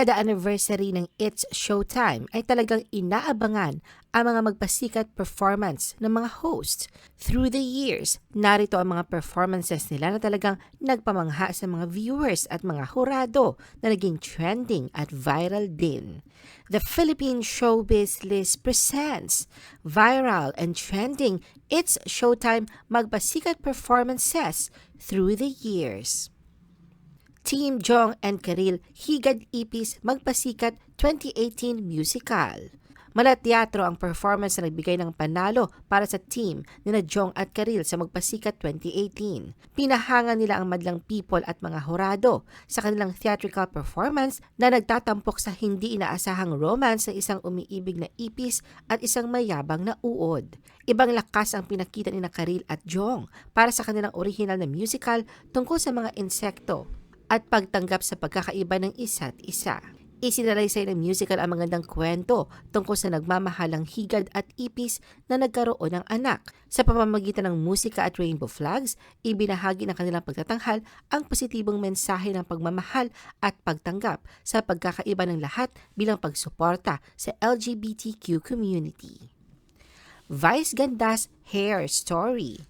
Kada anniversary ng It's Showtime ay talagang inaabangan ang mga magpasikat performance ng mga hosts. Through the years, narito ang mga performances nila na talagang nagpamangha sa mga viewers at mga hurado na naging trending at viral din. The Philippine Showbiz List presents viral and trending It's Showtime magpasikat performances through the years. Team Jong and Karil Higad Ipis Magpasikat 2018 Musical. Mala teatro ang performance na nagbigay ng panalo para sa team ni na Jong at Karil sa Magpasikat 2018. Pinahanga nila ang madlang people at mga horado sa kanilang theatrical performance na nagtatampok sa hindi inaasahang romance ng isang umiibig na ipis at isang mayabang na uod. Ibang lakas ang pinakita ni na Karil at Jong para sa kanilang original na musical tungkol sa mga insekto at pagtanggap sa pagkakaiba ng isa't isa. Isinalaysay ng musical ang magandang kwento tungkol sa nagmamahalang higad at ipis na nagkaroon ng anak. Sa pamamagitan ng musika at rainbow flags, ibinahagi ng kanilang pagtatanghal ang positibong mensahe ng pagmamahal at pagtanggap sa pagkakaiba ng lahat bilang pagsuporta sa LGBTQ community. Vice Ganda's Hair Story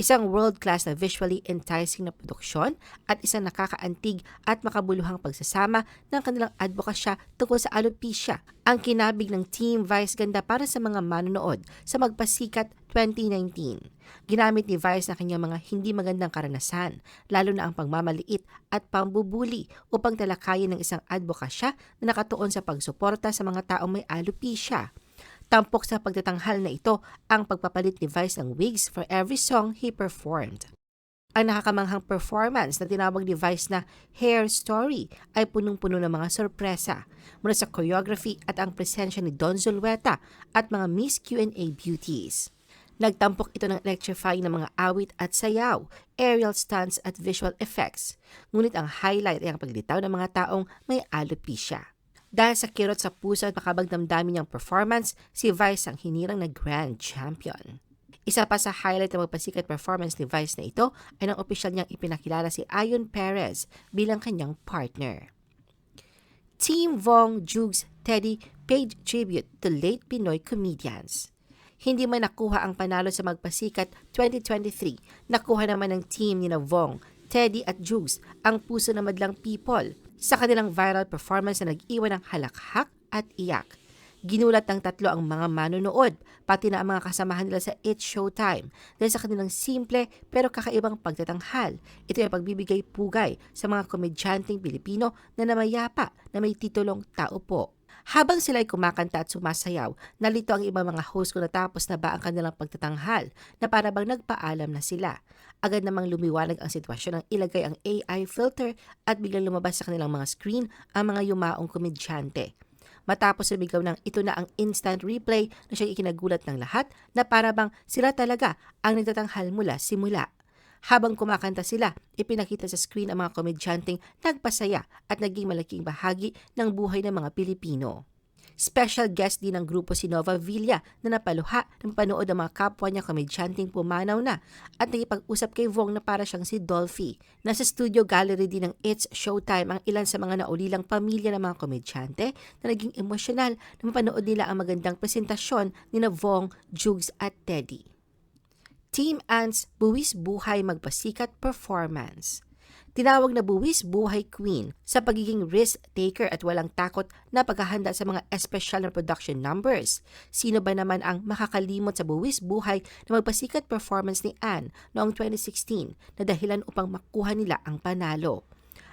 Isang world-class na visually enticing na produksyon at isang nakakaantig at makabuluhang pagsasama ng kanilang advokasya tungkol sa alopecia. Ang kinabig ng Team Vice Ganda para sa mga manonood sa Magpasikat 2019. Ginamit ni Vice na kanyang mga hindi magandang karanasan, lalo na ang pagmamaliit at pambubuli upang talakayin ng isang advokasya na nakatuon sa pagsuporta sa mga taong may alopecia. Tampok sa pagtatanghal na ito ang pagpapalit ni Vice ng wigs for every song he performed. Ang nakakamanghang performance na tinawag ni Vice na Hair Story ay punong-puno ng mga sorpresa mula sa choreography at ang presensya ni Don Zulueta at mga Miss Q&A beauties. Nagtampok ito ng electrifying na mga awit at sayaw, aerial stunts at visual effects. Ngunit ang highlight ay ang paglitaw ng mga taong may alopecia. Dahil sa kirot sa puso at makabagdamdamin niyang performance, si Vice ang hinirang na grand champion. Isa pa sa highlight ng magpasikat performance ni Vice na ito ay nang opisyal niyang ipinakilala si Ayon Perez bilang kanyang partner. Team Vong Jugs Teddy paid tribute to late Pinoy comedians. Hindi man nakuha ang panalo sa Magpasikat 2023, nakuha naman ng team ni na Vong, Teddy at Jugs ang puso ng madlang people sa kanilang viral performance na nag-iwan ng halakhak at iyak. Ginulat ng tatlo ang mga manonood, pati na ang mga kasamahan nila sa It's Showtime dahil sa kanilang simple pero kakaibang pagtatanghal. Ito ay pagbibigay pugay sa mga komedyanteng Pilipino na namayapa na may titulong tao po. Habang sila ay kumakanta at sumasayaw, nalito ang ibang mga host kung natapos na ba ang kanilang pagtatanghal na para bang nagpaalam na sila. Agad namang lumiwanag ang sitwasyon ng ilagay ang AI filter at biglang lumabas sa kanilang mga screen ang mga yumaong komedyante. Matapos lumigaw ng ito na ang instant replay na siyang ikinagulat ng lahat na para bang sila talaga ang nagtatanghal mula simula. Habang kumakanta sila, ipinakita sa screen ang mga komedyanteng nagpasaya at naging malaking bahagi ng buhay ng mga Pilipino. Special guest din ng grupo si Nova Villa na napaluha ng panood ng mga kapwa niya komedyanteng pumanaw na at nagipag-usap kay Vong na para siyang si Dolphy. Nasa studio gallery din ng It's Showtime ang ilan sa mga naulilang pamilya ng mga komedyante na naging emosyonal na mapanood nila ang magandang presentasyon ni na Vong, Jugs at Teddy. Team Ants Buwis Buhay Magpasikat Performance. Tinawag na Buwis Buhay Queen sa pagiging risk-taker at walang takot na paghahanda sa mga espesyal na production numbers. Sino ba naman ang makakalimot sa Buwis Buhay na magpasikat performance ni Anne noong 2016 na dahilan upang makuha nila ang panalo?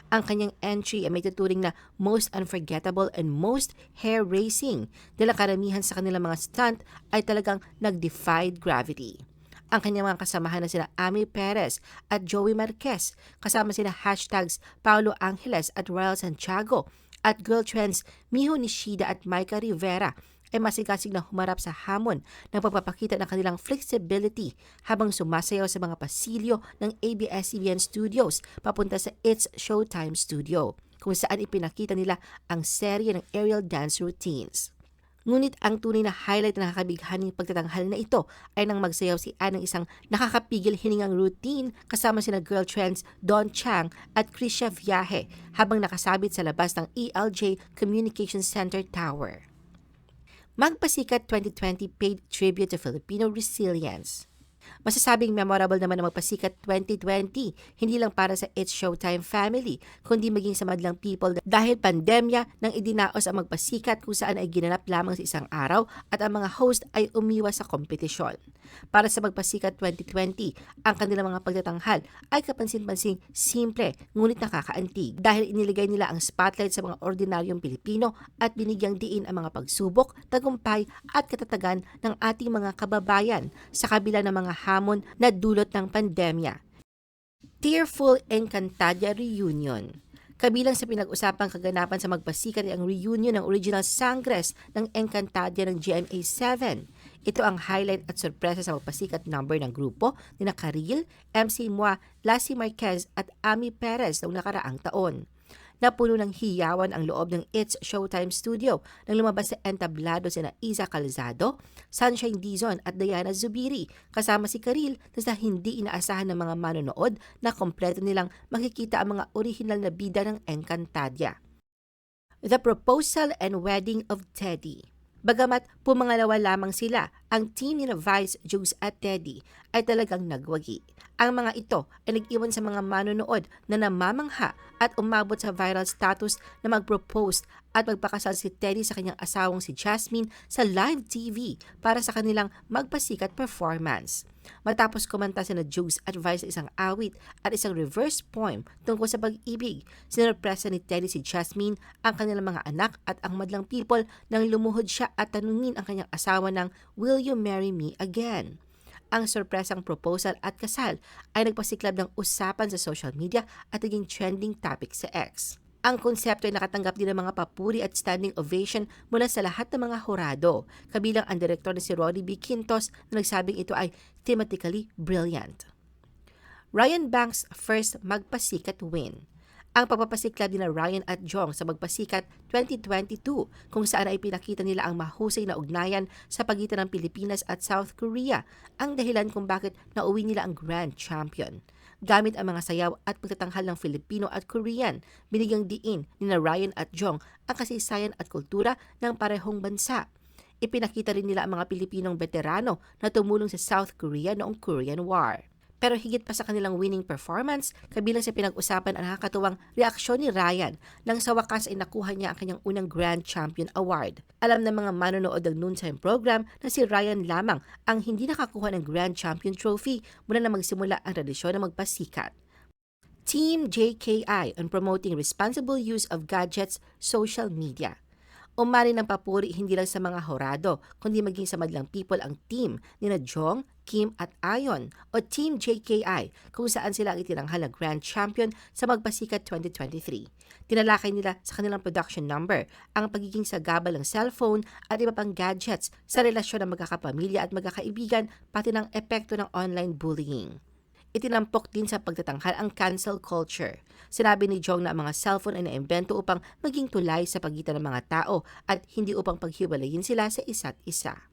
ang kanyang entry ay may tuturing na most unforgettable and most hair-raising dahil karamihan sa kanilang mga stunt ay talagang nag-defied gravity ang kanyang mga kasamahan na sina Amy Perez at Joey Marquez, kasama sina hashtags Paulo Angeles at Royal Santiago, at girl trends Miho Nishida at Maika Rivera ay masigasig na humarap sa hamon ng pagpapakita ng kanilang flexibility habang sumasayaw sa mga pasilyo ng ABS-CBN Studios papunta sa It's Showtime Studio kung saan ipinakita nila ang serye ng aerial dance routines. Ngunit ang tunay na highlight na nakakabighaning pagtatanghal na ito ay nang magsayaw si Anne ng isang nakakapigil hiningang routine kasama sina girl trends Don Chang at Krisha Viaje habang nakasabit sa labas ng ELJ Communication Center Tower. Magpasikat 2020 paid tribute to Filipino resilience. Masasabing memorable naman ang magpasikat 2020, hindi lang para sa It's Showtime family, kundi maging sa madlang people dahil pandemya nang idinaos ang magpasikat kung saan ay ginanap lamang sa isang araw at ang mga host ay umiwas sa kompetisyon. Para sa magpasikat 2020, ang kanilang mga pagtatanghal ay kapansin-pansing simple ngunit nakakaantig dahil iniligay nila ang spotlight sa mga ordinaryong Pilipino at binigyang diin ang mga pagsubok, tagumpay at katatagan ng ating mga kababayan sa kabila ng mga hamon na dulot ng pandemya. Tearful Encantadia Reunion Kabilang sa pinag-usapang kaganapan sa magpasikat ay ang reunion ng original Sangres ng Encantadia ng GMA7. Ito ang highlight at sorpresa sa magpasikat number ng grupo ni na Karil, MC Mua, Lassie Marquez at Ami Perez noong nakaraang taon. Napuno ng hiyawan ang loob ng It's Showtime Studio nang lumabas sa entablado sina Isa Calzado, Sunshine Dizon at Diana Zubiri kasama si Karil na sa hindi inaasahan ng mga manonood na kompleto nilang makikita ang mga orihinal na bida ng Encantadia. The Proposal and Wedding of Teddy Bagamat pumangalawa lamang sila, ang team ni Vice, Juice at Teddy ay talagang nagwagi. Ang mga ito ay nag-iwan sa mga manonood na namamangha at umabot sa viral status na mag-propose at magpakasal si Teddy sa kanyang asawang si Jasmine sa live TV para sa kanilang magpasikat performance. Matapos kumanta sina Jugs at Vice sa isang awit at isang reverse poem tungkol sa pag-ibig, sinurpresa ni Teddy si Jasmine, ang kanilang mga anak at ang madlang people nang lumuhod siya at tanungin ang kanyang asawa ng Will you marry me again? ang sorpresang proposal at kasal ay nagpasiklab ng usapan sa social media at naging trending topic sa X. Ang konsepto ay nakatanggap din ng mga papuri at standing ovation mula sa lahat ng mga hurado, kabilang ang direktor na si Ronnie B. Quintos na nagsabing ito ay thematically brilliant. Ryan Banks' first magpasikat win ang pagpapasiklab ni Ryan at Jong sa Magpasikat 2022 kung saan ay pinakita nila ang mahusay na ugnayan sa pagitan ng Pilipinas at South Korea, ang dahilan kung bakit nauwi nila ang Grand Champion. Gamit ang mga sayaw at pagtatanghal ng Filipino at Korean, binigyang diin ni Ryan at Jong ang kasaysayan at kultura ng parehong bansa. Ipinakita rin nila ang mga Pilipinong veterano na tumulong sa South Korea noong Korean War. Pero higit pa sa kanilang winning performance, kabilang sa pinag-usapan ang nakakatuwang reaksyon ni Ryan nang sa wakas ay nakuha niya ang kanyang unang Grand Champion Award. Alam ng mga manonood ng noontime program na si Ryan lamang ang hindi nakakuha ng Grand Champion Trophy mula na magsimula ang tradisyon na magpasikat. Team JKI on promoting responsible use of gadgets, social media. Umari ng papuri hindi lang sa mga horado, kundi maging sa madlang people ang team ni na Jong, Kim at Ayon o Team JKI kung saan sila ang itinanghal na Grand Champion sa Magpasikat 2023. Tinalakay nila sa kanilang production number ang pagiging sagabal ng cellphone at iba pang gadgets sa relasyon ng magkakapamilya at magkakaibigan pati ng epekto ng online bullying itinampok din sa pagtatanghal ang cancel culture. Sinabi ni Jong na ang mga cellphone ay naimbento upang maging tulay sa pagitan ng mga tao at hindi upang paghiwalayin sila sa isa't isa.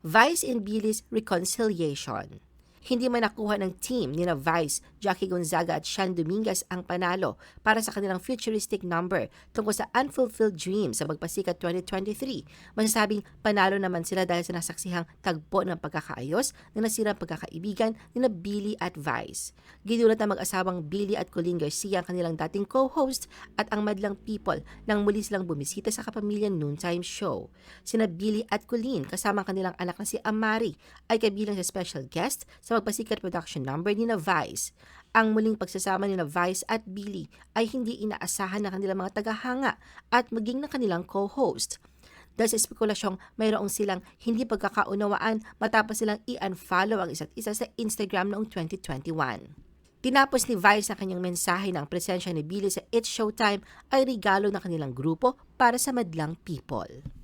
Vice in Billy's Reconciliation hindi man nakuha ng team ni Vice, Jackie Gonzaga at Sean Dominguez ang panalo para sa kanilang futuristic number tungkol sa Unfulfilled Dreams sa Magpasikat 2023. Masasabing panalo naman sila dahil sa nasaksihang tagpo ng pagkakaayos na nasirang pagkakaibigan ni na Billy at Vice. Ginulat ng mag-asawang Billy at Colleen Garcia ang kanilang dating co-host at ang madlang people nang muli silang bumisita sa kapamilya noontime show. Sina Billy at Colleen kasama ang kanilang anak na si Amari ay kabilang sa special guest sa magpasikat production number ni na Vice. Ang muling pagsasama ni na Vice at Billy ay hindi inaasahan ng kanilang mga tagahanga at maging ng kanilang co-host. Dahil sa espekulasyong mayroong silang hindi pagkakaunawaan matapos silang i-unfollow ang isa't isa sa Instagram noong 2021. Tinapos ni Vice ang kanyang mensahe ang presensya ni Billy sa It's Showtime ay regalo ng kanilang grupo para sa madlang people.